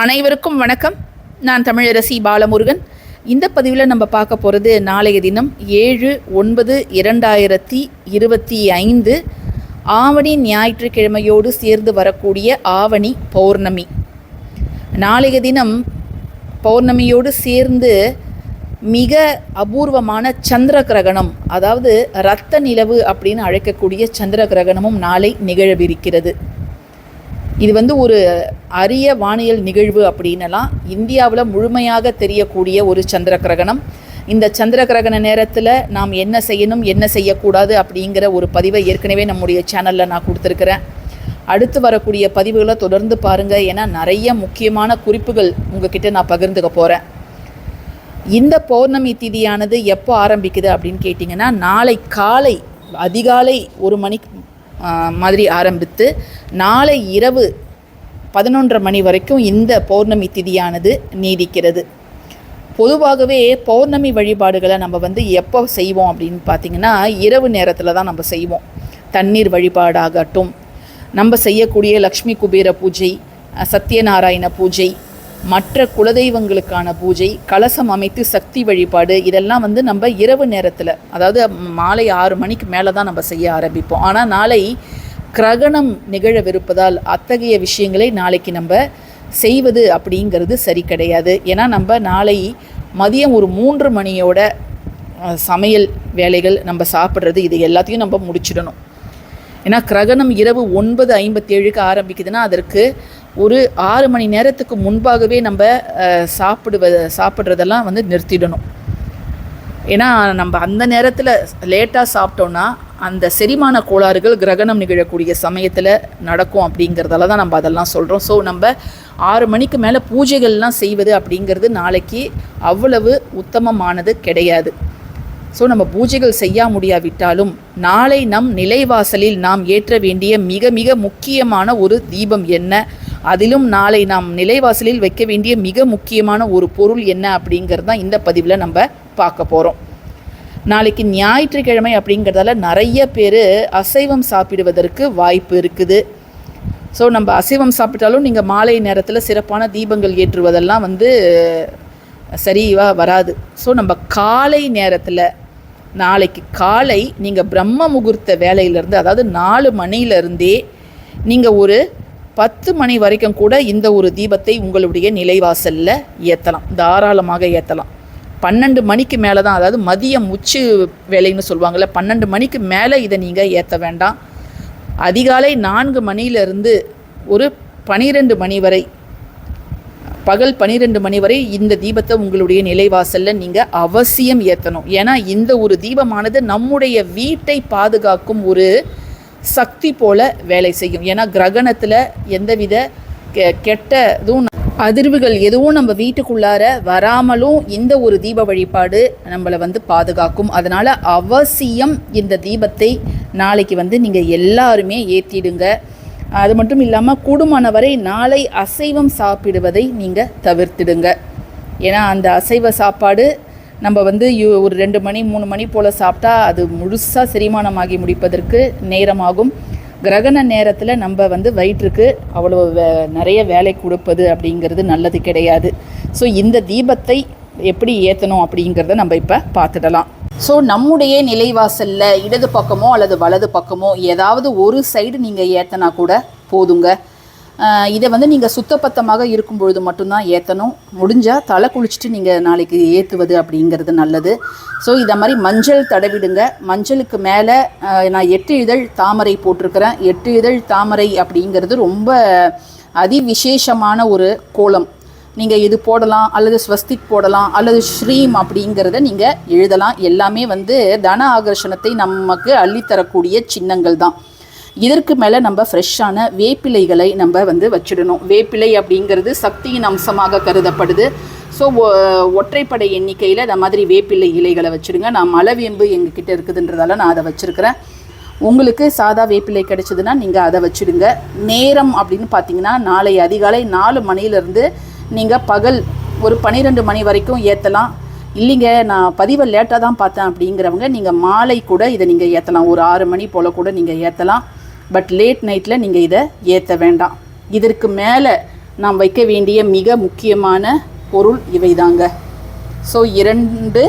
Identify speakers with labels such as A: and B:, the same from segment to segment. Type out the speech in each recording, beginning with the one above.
A: அனைவருக்கும் வணக்கம். நான் தமிழரசி பாலமுருகன். இந்த பதிவில் நம்ம பார்க்க போகிறது நாளைய தினம் ஏழு ஒன்பது இரண்டாயிரத்தி இருபத்தி ஐந்து ஆவணி ஞாயிற்றுக்கிழமையோடு சேர்ந்து வரக்கூடிய ஆவணி பௌர்ணமி. நாளைய தினம் பௌர்ணமியோடு சேர்ந்து மிக அபூர்வமான சந்திர கிரகணம் அதாவது இரத்த நிலவு அப்படின்னு அழைக்கக்கூடிய சந்திர கிரகணமும் நாளை நிகழவிருக்கிறது. இது வந்து ஒரு அரிய வானியல் நிகழ்வு அப்படின்னலாம் இந்தியாவில் முழுமையாக தெரியக்கூடிய ஒரு சந்திர கிரகணம் இந்த சந்திர கிரகண நேரத்தில் நாம் என்ன செய்யணும் என்ன செய்யக்கூடாது அப்படிங்கிற ஒரு பதிவை ஏற்கனவே நம்முடைய சேனலில் நான் கொடுத்துருக்குறேன். அடுத்து வரக்கூடிய பதிவுகளை தொடர்ந்து பாருங்கள் ஏன்னா நிறைய முக்கியமான குறிப்புகள் உங்ககிட்ட நான் பகிர்ந்துக்க போகிறேன் இந்த பௌர்ணமி திதியானது எப்போ ஆரம்பிக்குது அப்படின்னு கேட்டிங்கன்னா நாளை காலை அதிகாலை ஒரு மணிக்கு மாதிரி ஆரம்பித்து நாளை இரவு பதினொன்றரை மணி வரைக்கும் இந்த பௌர்ணமி திதியானது நீடிக்கிறது. பொதுவாகவே பௌர்ணமி வழிபாடுகளை நம்ம வந்து எப்போ செய்வோம் அப்படின்னு பார்த்தீங்கன்னா இரவு நேரத்தில் தான் நம்ம செய்வோம். தண்ணீர் வழிபாடாகட்டும் நம்ம செய்யக்கூடிய லக்ஷ்மி குபேர பூஜை சத்யநாராயண பூஜை மற்ற குலதெய்வங்களுக்கான பூஜை கலசம் அமைத்து சக்தி வழிபாடு இதெல்லாம் வந்து நம்ம இரவு நேரத்தில் அதாவது மாலை ஆறு மணிக்கு மேலே தான் நம்ம செய்ய ஆரம்பிப்போம். ஆனால் நாளை கிரகணம் நிகழவிருப்பதால் அத்தகைய விஷயங்களை நாளைக்கு நம்ம செய்வது அப்படிங்கிறது சரி கிடையாது. ஏன்னா நம்ம நாளை மதியம் ஒரு மூன்று மணியோட சமையல் வேலைகள் நம்ம சாப்பிட்றது இது எல்லாத்தையும் நம்ம முடிச்சிடணும். ஏன்னா கிரகணம் இரவு ஒன்பது ஐம்பத்தேழுக்கு ஆரம்பிக்குதுன்னா அதற்கு ஒரு ஆறு மணி நேரத்துக்கு முன்பாகவே நம்ம சாப்பிடுவ சாப்பிட்றதெல்லாம் வந்து நிறுத்திடணும். ஏன்னா நம்ம அந்த நேரத்தில் லேட்டாக சாப்பிட்டோன்னா அந்த செரிமான கோளாறுகள் கிரகணம் நிகழக்கூடிய சமயத்தில் நடக்கும் அப்படிங்கிறதால தான் நம்ம அதெல்லாம் சொல்கிறோம் ஸோ நம்ம ஆறு மணிக்கு மேலே பூஜைகள்லாம் செய்வது அப்படிங்கிறது நாளைக்கு அவ்வளவு உத்தமமானது கிடையாது. ஸோ நம்ம பூஜைகள் செய்ய முடியாவிட்டாலும் நாளை நம் நிலைவாசலில் நாம் ஏற்ற வேண்டிய மிக மிக முக்கியமான ஒரு தீபம் என்ன? அதிலும் நாளை நாம் நிலைவாசலில் வைக்க வேண்டிய மிக முக்கியமான ஒரு பொருள் என்ன அப்படிங்கிறது தான் இந்த பதிவில் நம்ம பார்க்க போகிறோம் நாளைக்கு ஞாயிற்றுக்கிழமை அப்படிங்கிறதால நிறைய பேர் அசைவம் சாப்பிடுவதற்கு வாய்ப்பு இருக்குது. ஸோ நம்ம அசைவம் சாப்பிட்டாலும் நீங்கள் மாலை நேரத்தில் சிறப்பான தீபங்கள் ஏற்றுவதெல்லாம் வந்து சரிவாக வராது. ஸோ நம்ம காலை நேரத்தில் நாளைக்கு காலை நீங்கள் பிரம்ம முகூர்த்த வேலையிலேருந்து அதாவது நாலு மணிலேருந்தே நீங்கள் ஒரு பத்து மணி வரைக்கும் கூட இந்த ஒரு தீபத்தை உங்களுடைய நிலைவாசலில் ஏற்றலாம் தாராளமாக ஏற்றலாம் பன்னெண்டு மணிக்கு மேலே தான் அதாவது மதியம் உச்சி வேலைன்னு சொல்லுவாங்கள்ல பன்னெண்டு மணிக்கு மேலே இதை நீங்கள் ஏற்ற வேண்டாம். அதிகாலை நான்கு மணியிலிருந்து ஒரு பனிரெண்டு மணி வரை பகல் பன்னிரெண்டு மணி வரை இந்த தீபத்தை உங்களுடைய நிலைவாசலில் நீங்கள் அவசியம் ஏற்றணும் ஏன்னா இந்த ஒரு தீபமானது நம்முடைய வீட்டை பாதுகாக்கும் ஒரு சக்தி போல வேலை செய்யும். ஏன்னா கிரகணத்தில் எந்தவித கெ கெட்டதும் அதிர்வுகள் எதுவும் நம்ம வீட்டுக்குள்ளார வராமலும் இந்த ஒரு தீப வழிபாடு நம்மளை வந்து பாதுகாக்கும். அதனால் அவசியம் இந்த தீபத்தை நாளைக்கு வந்து நீங்கள் எல்லாருமே ஏற்றிடுங்க அது மட்டும் இல்லாமல் கூடுமான வரை நாளை அசைவம் சாப்பிடுவதை நீங்கள் தவிர்த்திடுங்க. ஏன்னா அந்த அசைவ சாப்பாடு நம்ம வந்து ஒரு ரெண்டு மணி மூணு மணி போல் சாப்பிட்டா அது முழுசாக செரிமானமாகி முடிப்பதற்கு நேரமாகும். கிரகண நேரத்தில் நம்ம வந்து வயிற்றுக்கு அவ்வளோ வே நிறைய வேலை கொடுப்பது அப்படிங்கிறது நல்லது கிடையாது. ஸோ இந்த தீபத்தை எப்படி ஏற்றணும் அப்படிங்கிறத நம்ம இப்போ பார்த்துடலாம். ஸோ நம்முடைய நிலைவாசலில் இடது பக்கமோ அல்லது வலது பக்கமோ ஏதாவது ஒரு சைடு நீங்கள் ஏற்றினா கூட போதுங்க. இதை வந்து நீங்கள் சுத்தப்பத்தமாக இருக்கும் பொழுது மட்டும்தான் ஏற்றணும் முடிஞ்சால் தலை குளிச்சுட்டு நீங்கள் நாளைக்கு ஏற்றுவது அப்படிங்கிறது நல்லது. ஸோ இதை மாதிரி மஞ்சள் தடவிடுங்க. மஞ்சளுக்கு மேலே நான் எட்டு இதழ் தாமரை போட்டிருக்கிறேன். எட்டு இதழ் தாமரை அப்படிங்கிறது ரொம்ப அதிவிசேஷமான ஒரு கோலம். நீங்கள் இது போடலாம் அல்லது ஸ்வஸ்திக் போடலாம் அல்லது ஸ்ரீம் அப்படிங்கிறத நீங்கள் எழுதலாம். எல்லாமே வந்து தன ஆகர்ஷணத்தை நமக்கு அள்ளித்தரக்கூடிய சின்னங்கள் தான். இதற்கு மேலே நம்ம ஃப்ரெஷ்ஷான வேப்பிலைகளை நம்ம வந்து வச்சிடணும். வேப்பிலை அப்படிங்கிறது சக்தியின் அம்சமாக கருதப்படுது. ஸோ ஒற்றைப்படை எண்ணிக்கையில் இந்த மாதிரி வேப்பிலை இலைகளை வச்சுடுங்க. நான் மலைவேம்பு எங்ககிட்ட இருக்குதுன்றதால நான் அதை வச்சுருக்கிறேன். உங்களுக்கு சாதா வேப்பிலை கிடைச்சதுன்னா நீங்கள் அதை வச்சுடுங்க. நேரம் அப்படின்னு பார்த்தீங்கன்னா நாளை அதிகாலை நாலு மணியிலேருந்து நீங்கள் பகல் ஒரு பன்னிரெண்டு மணி வரைக்கும் ஏற்றலாம் இல்லைங்க நான் பதிவை லேட்டாக தான் பார்த்தேன் அப்படிங்கிறவங்க நீங்கள் மாலை கூட இதை நீங்கள் ஏற்றலாம் ஒரு ஆறு மணி போல் கூட நீங்கள் ஏற்றலாம் பட் லேட் நைட்டில் நீங்கள் இதை ஏற்ற வேண்டாம். இதற்கு மேலே நாம் வைக்க வேண்டிய மிக முக்கியமான பொருள் இவை தாங்க ஸோ இரண்டு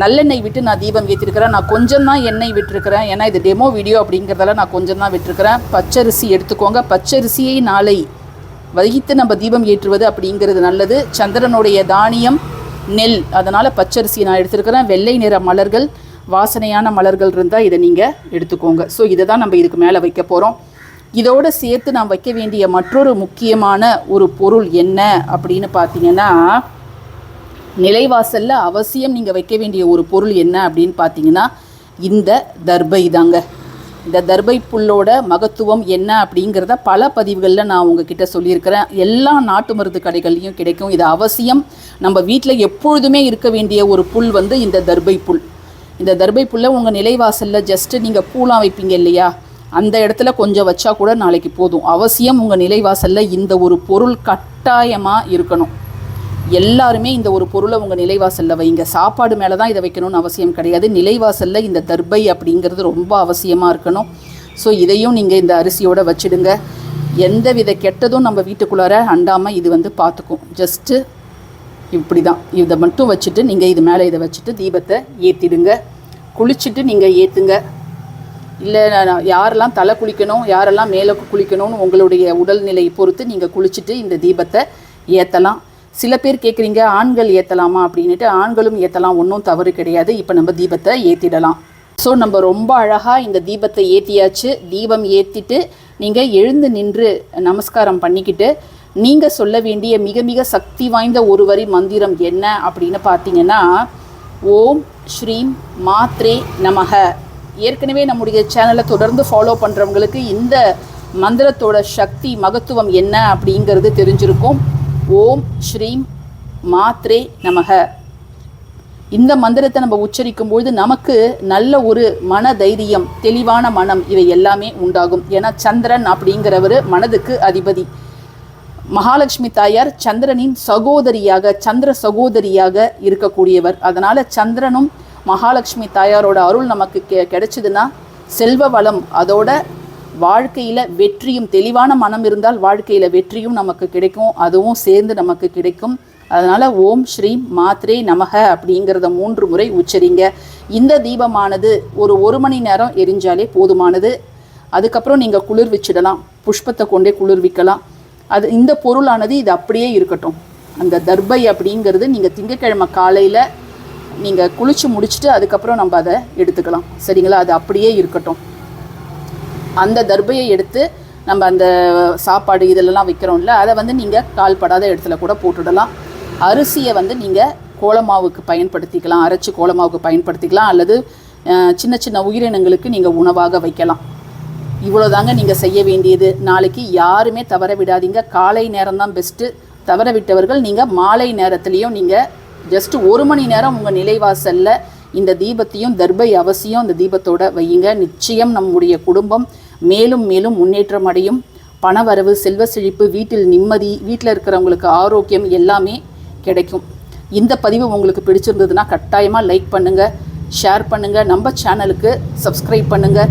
A: நல்லெண்ணெய் விட்டு நான் தீபம் ஏற்றிருக்கிறேன். நான் கொஞ்சம் தான் எண்ணெய் விட்டுருக்கிறேன். ஏன்னா இது டெமோ வீடியோ அப்படிங்கிறதால நான் கொஞ்சம் தான் விட்டுருக்கிறேன். பச்சரிசி எடுத்துக்கோங்க. பச்சரிசியை நாளை வகித்து நம்ம தீபம் ஏற்றுவது அப்படிங்கிறது நல்லது. சந்திரனுடைய தானியம் நெல். அதனால் பச்சரிசி நான் எடுத்திருக்கிறேன். வெள்ளை நிற மலர்கள் வாசனையான மலர்கள் இருந்தால் இதை நீங்கள் எடுத்துக்கோங்க. ஸோ இதை தான் நம்ம இதுக்கு மேலே வைக்க போகிறோம் இதோடு சேர்த்து நான் வைக்க வேண்டிய மற்றொரு முக்கியமான ஒரு பொருள் என்ன அப்படின்னு பார்த்தீங்கன்னா நிலைவாசலில் அவசியம் நீங்கள் வைக்க வேண்டிய ஒரு பொருள் என்ன அப்படின்னு பார்த்தீங்கன்னா இந்த தர்பை தாங்க. இந்த தர்பை புல்லோட மகத்துவம் என்ன அப்படிங்கிறத பல பதிவுகளில் நான் உங்ககிட்ட சொல்லியிருக்கிறேன். எல்லா நாட்டு மருந்து கடைகள்லையும் கிடைக்கும். இது அவசியம். நம்ம வீட்டில் எப்பொழுதுமே இருக்க வேண்டிய ஒரு புல் வந்து இந்த தர்பை புல். இந்த தர்பை புல்லை உங்கள் நிலைவாசலில் ஜஸ்ட்டு நீங்கள் பூலாம் வைப்பீங்க இல்லையா? அந்த இடத்துல கொஞ்சம் வச்சா கூட நாளைக்கு போதும். அவசியம் உங்கள் நிலைவாசலில் இந்த ஒரு பொருள் கட்டாயமாக இருக்கணும். எல்லாருமே இந்த ஒரு பொருளை உங்கள் நிலைவாசலில் வைங்க. சாப்பாடு மேலே தான் இதை வைக்கணும்னு அவசியம் கிடையாது. நிலைவாசலில் இந்த தர்பை அப்படிங்கிறது ரொம்ப அவசியமாக இருக்கணும். ஸோ இதையும் நீங்கள் இந்த அரிசியோட வச்சிடுங்க. எந்த வித கெட்டதும் நம்ம வீட்டுக்குள்ளார அண்டாமல் இது வந்து பார்த்துக்கும் ஜஸ்ட்டு இப்படி தான் இதை மட்டும் வச்சுட்டு நீங்கள் இது மேலே இதை வச்சுட்டு தீபத்தை ஏற்றிடுங்க குளிச்சுட்டு நீங்கள் ஏற்றுங்க இல்லை யாரெல்லாம் தலை குளிக்கணும் யாரெல்லாம் மேலே குளிக்கணும்னு உங்களுடைய உடல்நிலையை பொறுத்து நீங்கள் குளிச்சுட்டு இந்த தீபத்தை ஏற்றலாம் சில பேர் கேட்குறீங்க ஆண்கள் ஏற்றலாமா அப்படின்ட்டு ஆண்களும் ஏற்றலாம் ஒன்றும் தவறு கிடையாது. இப்போ நம்ம தீபத்தை ஏற்றிடலாம் ஸோ நம்ம ரொம்ப அழகாக இந்த தீபத்தை ஏற்றியாச்சு தீபம் ஏற்றிட்டு நீங்கள் எழுந்து நின்று நமஸ்காரம் பண்ணிக்கிட்டு நீங்கள் சொல்ல வேண்டிய மிக மிக சக்தி வாய்ந்த ஒரு வரி மந்திரம் என்ன அப்படின்னு பார்த்தீங்கன்னா ஓம் ஸ்ரீம் மாத்ரே நமக. ஏற்கனவே நம்முடைய சேனலை தொடர்ந்து ஃபாலோ பண்ணுறவங்களுக்கு இந்த மந்திரத்தோட சக்தி மகத்துவம் என்ன அப்படிங்கிறது தெரிஞ்சிருக்கும். ஓம் ஸ்ரீம் மாத்ரே நமக. இந்த மந்திரத்தை நம்ம உச்சரிக்கும் பொழுது நமக்கு நல்ல ஒரு மன தைரியம் தெளிவான மனம் இவை எல்லாமே உண்டாகும். ஏன்னா சந்திரன் அப்படிங்கிறவர் மனதுக்கு அதிபதி. மகாலட்சுமி தாயார் சந்திரனின் சகோதரியாக சந்திர சகோதரியாக இருக்கக்கூடியவர். அதனால் சந்திரனும் மகாலட்சுமி தாயாரோட அருள் நமக்கு கெ கிடைச்சதுன்னா செல்வ வளம். அதோட வாழ்க்கையில் வெற்றியும் தெளிவான மனம் இருந்தால் வாழ்க்கையில் வெற்றியும் நமக்கு கிடைக்கும். அதுவும் சேர்ந்து நமக்கு கிடைக்கும். அதனால் ஓம் ஸ்ரீ மாத்ரே நமக அப்படிங்கிறத மூன்று முறை உச்சரிங்க. இந்த தீபமானது ஒரு ஒரு மணி நேரம் எரிஞ்சாலே போதுமானது. அதுக்கப்புறம் நீங்கள் குளிர்விச்சிடலாம் புஷ்பத்தை கொண்டே குளிர்விக்கலாம் அது இந்த பொருளானது இது அப்படியே இருக்கட்டும். அந்த தர்பை அப்படிங்கிறது நீங்கள் திங்கக்கிழமை காலையில் நீங்கள் குளிச்சு முடிச்சுட்டு அதுக்கப்புறம் நம்ம அதை எடுத்துக்கலாம். சரிங்களா? அது அப்படியே இருக்கட்டும். அந்த தர்பையை எடுத்து நம்ம அந்த சாப்பாடு இதெல்லாம் வைக்கிறோம்ல அதை வந்து நீங்கள் கால்படாத இடத்துல கூட போட்டுடலாம். அரிசியை வந்து நீங்கள் கோலமாவுக்கு பயன்படுத்திக்கலாம். அரைச்சி கோலமாவுக்கு பயன்படுத்திக்கலாம். அல்லது சின்ன சின்ன உயிரினங்களுக்கு நீங்கள் உணவாக வைக்கலாம். இவ்வளோதாங்க நீங்கள் செய்ய வேண்டியது. நாளைக்கு யாருமே தவற விடாதீங்க. காலை நேரம் தான் பெஸ்ட்டு தவற விட்டவர்கள் நீங்கள் மாலை நேரத்துலேயும் நீங்கள் ஜஸ்ட் ஒரு மணி நேரம் உங்கள் நிலைவாசலில் இந்த தீபத்தையும் தர்பை அவசியம் இந்த தீபத்தோட வையுங்க. நிச்சயம் நம்முடைய குடும்பம் மேலும் மேலும் முன்னேற்றம் அடையும். பணவரவு செல்வ செழிப்பு வீட்டில் நிம்மதி வீட்டில் இருக்கிறவங்களுக்கு ஆரோக்கியம் எல்லாமே கிடைக்கும். இந்த பதிவு உங்களுக்கு பிடிச்சிருந்ததுன்னா கட்டாயமாக லைக் பண்ணுங்கள் ஷேர் பண்ணுங்கள் நம்ம சேனலுக்கு சப்ஸ்கிரைப் பண்ணுங்கள்